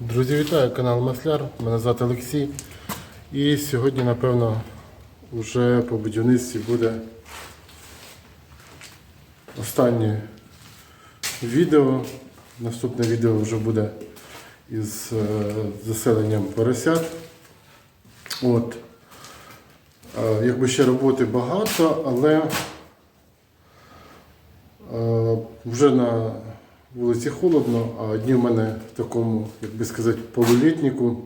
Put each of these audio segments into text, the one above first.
Друзі, вітаю канал Масляр. Мене звати Олексій. І сьогодні, напевно, вже по будівництві буде останнє відео. Наступне відео вже буде із е, заселенням поросят. От. Е, Якби ще роботи багато, але е, вже на вулиці холодно, а дні в мене в такому, як би сказати, полулітнику,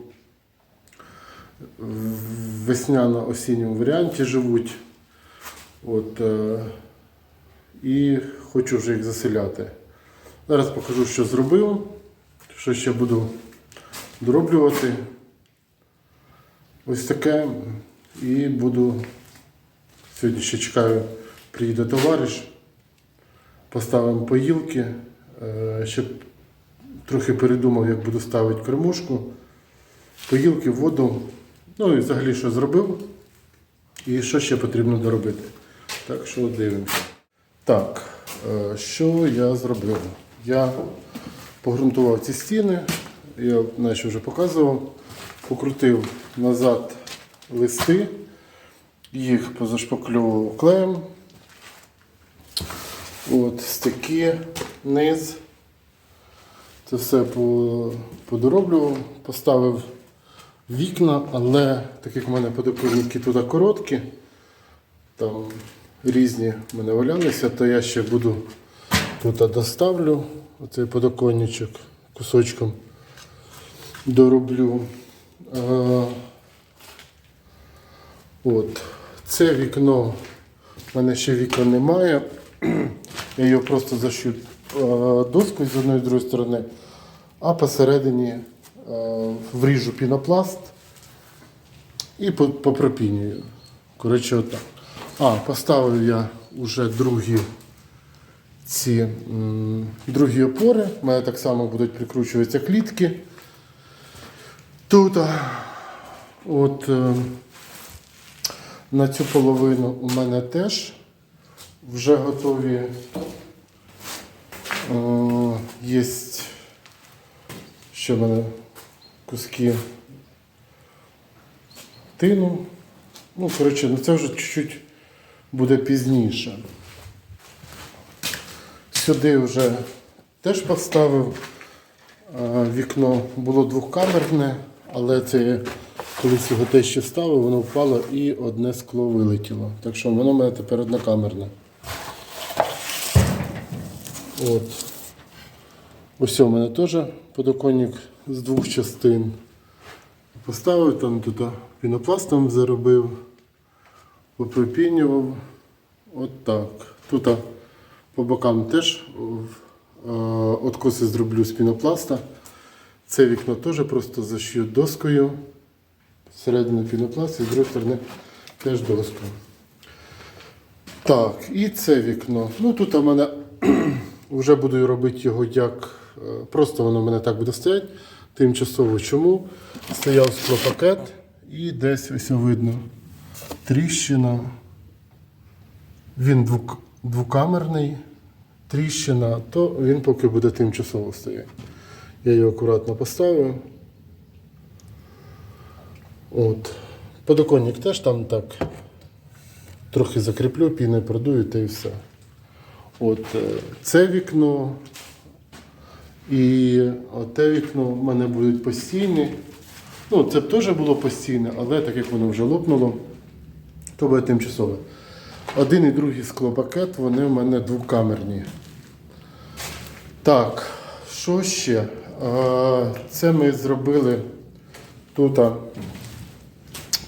в весняно-осінньому варіанті живуть. От, е, і хочу вже їх заселяти. Зараз покажу, що зробив, що ще буду дороблювати. Ось таке. І буду. Сьогодні ще чекаю, приїде товариш. Поставимо поїлки. Е, Ще трохи передумав, як буду ставити кормушку. Поїлки, воду. Ну і взагалі що зробив. І що ще потрібно доробити. Так що дивимося. Так, е, що я зробив? Я погрунтував ці стіни, я наче вже показував, покрутив назад листи, їх позашпаклював клеєм. От стики, низ. Це все по- подороблював, поставив вікна, але так як в мене подоконники тут короткі, там різні в мене валялися, то я ще буду тут доставлю оцей подоконничок кусочком дороблю. А, от. Це вікно, в мене ще вікон немає. Я його просто зашив е, доскою з одної з другої сторони, а посередині е, вріжу пінопласт і попропінюю. Коротше, отак. А, поставив я вже другі ці другі опори. У мене так само будуть прикручуватися клітки. Тут от е, на цю половину у мене теж вже готові. Є ще в мене куски тину. Ну, коротше, ну це вже чуть-чуть буде пізніше. Сюди вже теж поставив е, вікно, було двохкамерне, але це колись його те ще вставив, воно впало і одне скло вилетіло. Так що воно в мене тепер однокамерне. От. Ось у мене теж подоконник з двох частин. Поставив там тут пінопластом заробив, попропінював. От так. Тут по бокам теж е, откоси зроблю з пінопласта. Це вікно теж просто зашью доскою. Всередину пінопласт і з другої сторони теж доска. Так, і це вікно. Ну тут у мене вже буду робити його як. е, Просто воно в мене так буде стояти. Тимчасово чому? Стояв склопакет і десь ось видно тріщина. Він двук- двокамерний, тріщина, то він поки буде тимчасово стояти. Я його акуратно поставив. От. Подоконник теж там так трохи закріплю, піною продую та і все. От е, це вікно і те вікно в мене будуть постійні. Ну, це б теж було постійне, але так як воно вже лопнуло, то буде тимчасове. Один і другий склопакет, вони в мене двокамерні. Так, що ще? Це ми зробили тут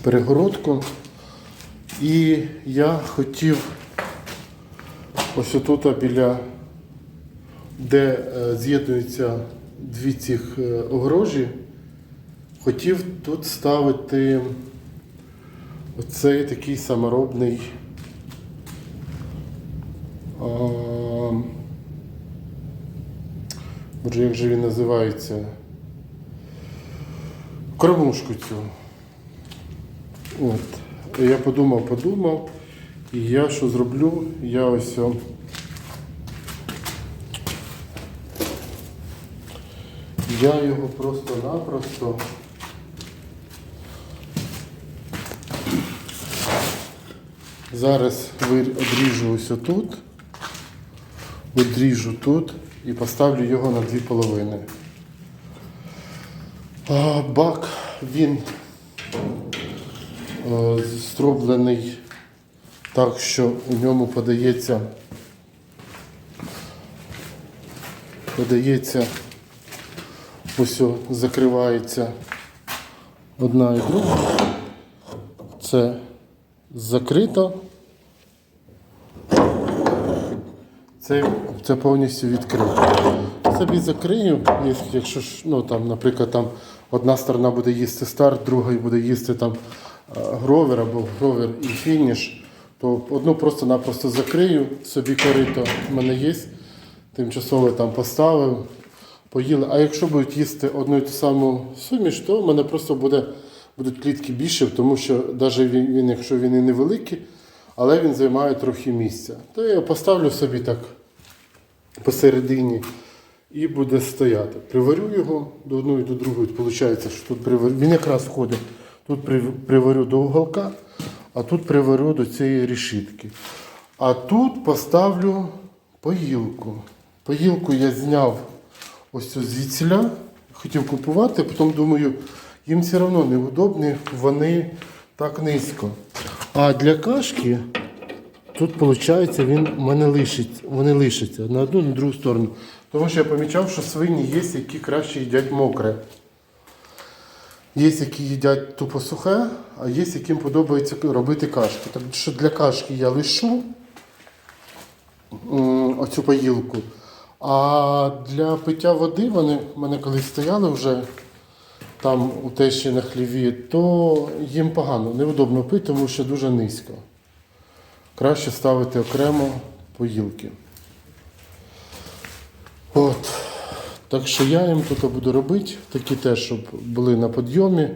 перегородку. І я хотів ось отут біля, де е, з'єднуються дві цих е, огорожі, хотів тут ставити оцей такий саморобний. Боже, як же він називається? Кормушку цю. От. Я подумав, подумав, і я що зроблю? Я ось о, Я його просто-напросто зараз одріжу ось отут, відріжу тут і поставлю його на дві половини. Бак він е, зроблений так, що у ньому подається подається ось закривається одна і друга. Це закрито. Це, це повністю відкрито. Собі закрию, якщо ну, там, наприклад, там одна сторона буде їсти старт, друга буде їсти там е, гровер або гровер і фініш, то одну просто-напросто закрию, собі корито в мене є, тимчасово там поставив, поїли. А якщо будуть їсти одну і ту саму суміш, то в мене просто буде, будуть клітки більше, тому що навіть він, якщо він і невеликий, але він займає трохи місця. То я поставлю собі так посередині і буде стояти. Приварю його до одної до другої. Получається, що тут приварю. Він якраз входить. Тут приварю до уголка, а тут приварю до цієї решітки. А тут поставлю поїлку. Поїлку я зняв ось звідсіля, хотів купувати, потім думаю, їм все одно неудобні, вони так низько. А для кашки Тут, виходить, він мене лишиться, вони лишаться на одну, на другу сторону. Тому що я помічав, що свині є, які краще їдять мокре. Є, які їдять тупо сухе, а є, яким подобається робити кашки. Так що для кашки я лишу оцю поїлку. А для пиття води вони в мене колись стояли вже там у тещі на хліві, то їм погано, неудобно пити, тому що дуже низько. Краще ставити окремо поїлки. От. Так що я їм тут буду робити, такі теж, щоб були на підйомі,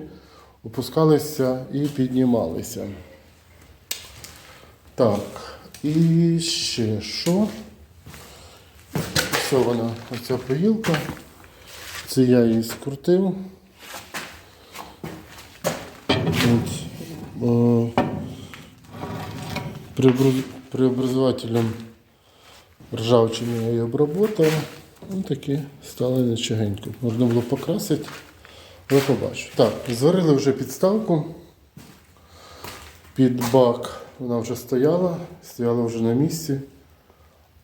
опускалися і піднімалися. Так, і ще що? Все вона, оця поїлка. Це я її скрутив. От, Преобраз- преобразователем ржавчини я її обработав. Ну, такі стали нечагенько. Можна було покрасити, але побачу. Так, зварили вже підставку. Під бак вона вже стояла, стояла вже на місці.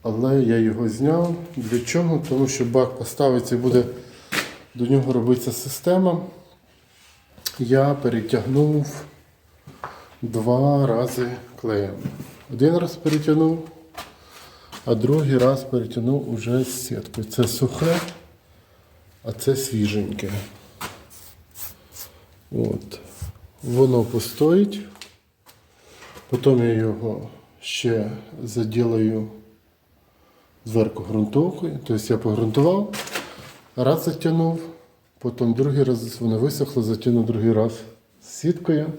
Але я його зняв. Для чого? Тому що бак поставиться і буде до нього робитися система. Я перетягнув два рази клеєм. Один раз перетягнув, а другий раз перетягнув уже з сіткою. Це сухе, а це свіженьке. От. Воно постоїть. Потім я його ще заділаю зверху ґрунтовкою. Тобто я погрунтував, раз затягнув, потім другий раз воно висохло, затягнув другий раз з сіткою.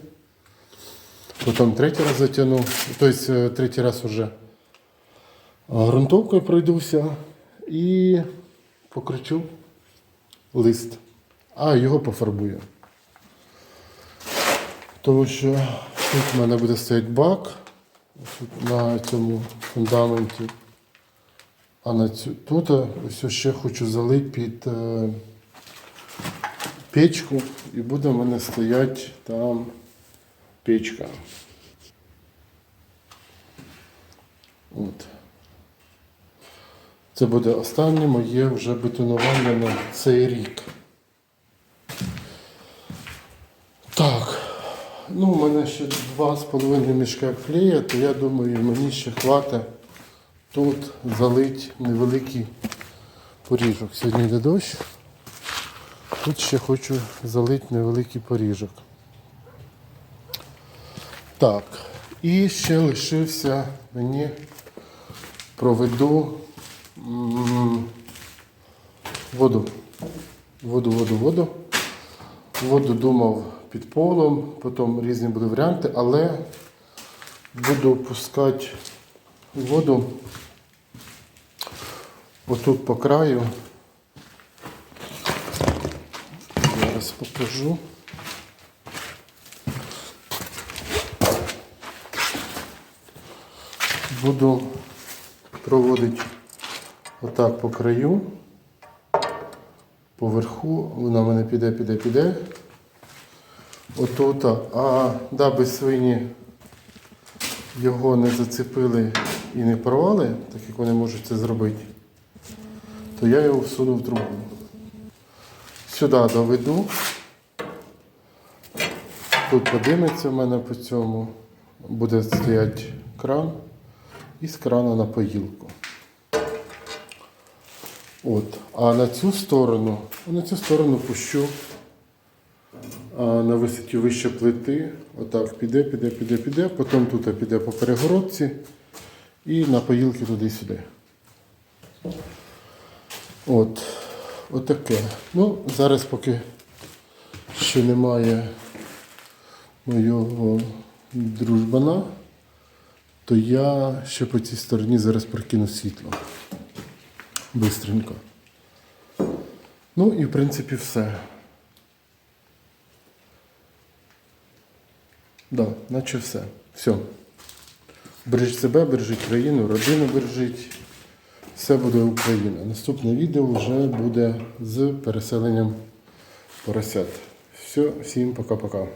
Потім третій раз затягнув, тобто е, третій раз вже ґрунтовкою пройдуся і покричу лист, а його пофарбую. Тому що тут в мене буде стояти бак тут на цьому фундаменті. А на цю, тут ось ще хочу залити під е, печку і буде в мене стояти там печка. От. Це буде останнє моє вже бетонування на цей рік. Так. Ну, у мене ще два з половиною мішка клея, то я думаю, мені ще хватить тут залить невеликий поріжок. Сьогодні йде дощ. Тут ще хочу залити невеликий поріжок. Так, і ще лишився мені проведу воду. Воду, воду, воду. Воду думав під полом, потім різні будуть варіанти, але буду пускати воду отут по краю. Зараз покажу. Буду проводити отак по краю. Поверху вона в мене піде, піде, піде. Отут, а даби свині його не зацепили і не порвали, так як вони можуть це зробити, то я його всуну в трубу. Сюди доведу. Тут подиметься в мене по цьому. Буде стояти кран і з крана на поїлку. От. А на цю сторону, на цю сторону пущу а, на висоті вище плити. Отак піде, піде, піде, піде. Потім тут піде по перегородці і на поїлки туди-сюди. От. Отаке. Ну, зараз поки ще немає моєго дружбана, то я ще по цій стороні зараз прокину світло. Бистренько. Ну і в принципі все. Да, наче все. Все. Бережіть себе, бережіть країну, родину бережіть. Все буде Україна. Наступне відео вже буде з переселенням поросят. Все, всім пока-пока.